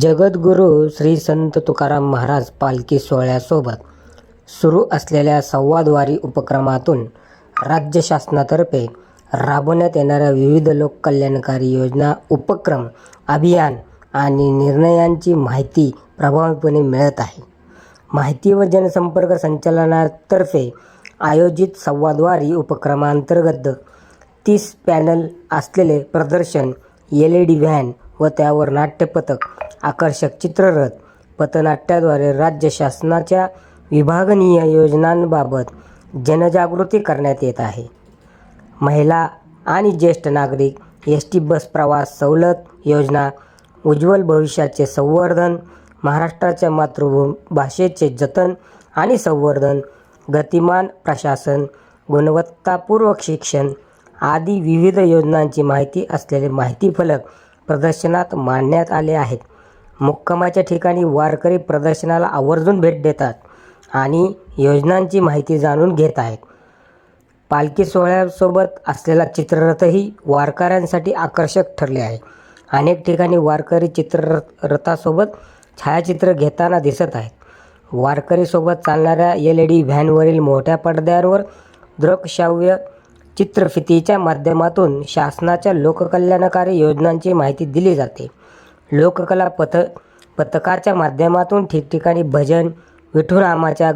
जगद्गुरू श्री संत तुकाराम महाराज पालखी सोहळ्यासोबत सुरू असलेल्या संवादवारी उपक्रमातून राज्य शासनातर्फे राबवण्यात येणाऱ्या विविध लोककल्याणकारी योजना उपक्रम अभियान आणि निर्णयांची माहिती प्रभावीपणे मिळत आहे. माहिती व जनसंपर्क संचालनातर्फे आयोजित संवादवारी उपक्रमांतर्गत तीस पॅनल असलेले प्रदर्शन एल ई डी व्हॅन व त्यावर नाट्यपथक आकर्षक चित्ररथ पथनाट्याद्वारे राज्य शासनाच्या विभागनीय योजनांबाबत जनजागृती करण्यात येत आहे. महिला आणि ज्येष्ठ नागरिक एस टी बस प्रवास सवलत योजना उज्ज्वल भविष्याचे संवर्धन महाराष्ट्राच्या मातृभूमी भाषेचे जतन आणि संवर्धन गतिमान प्रशासन गुणवत्तापूर्वक शिक्षण आदी विविध योजनांची माहिती असलेले माहिती फलक प्रदर्शनात मांडण्यात आले आहेत. मुक्कामाच्या ठिकाणी वारकरी प्रदर्शनाला आवर्जून भेट देतात आणि योजनांची माहिती जाणून घेत आहेत. पालखी सोहळ्यासोबत असलेला चित्ररथही वारकऱ्यांसाठी आकर्षक ठरले आहे. अनेक ठिकाणी वारकरी चित्ररथ रथासोबत छायाचित्र घेताना दिसत आहेत. वारकरीसोबत चालणाऱ्या एल ई डी व्हॅनवरील मोठ्या पडद्यांवर दृकश्राव्य चित्रफितीच्या माध्यमातून शासनाच्या लोककल्याणकारी योजनांची माहिती दिली जाते. लोककला पथ पथकाच्या माध्यमातून ठिकठिकाणी भजन विठुरामाच्या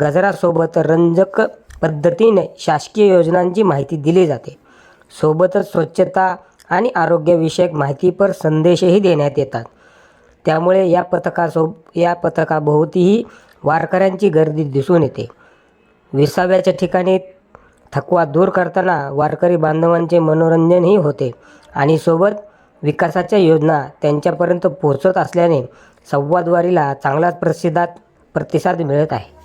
गजरासोबत रंजक पद्धतीने शासकीय योजनांची माहिती दिली जाते. सोबतच स्वच्छता आणि आरोग्यविषयक माहितीपर संदेशही देण्यात येतात. त्यामुळे या पथकासोब या पथकाभोवतीही वारकऱ्यांची गर्दी दिसून येते. विसाव्याच्या ठिकाणी थकवा दूर करताना वारकरी बांधवांचे मनोरंजनही होते आणि सोबत विकासाच्या योजना त्यांच्यापर्यंत पोहोचत असल्याने संवादवारीला चांगलाच प्रसिद्धात प्रतिसाद मिळत आहे.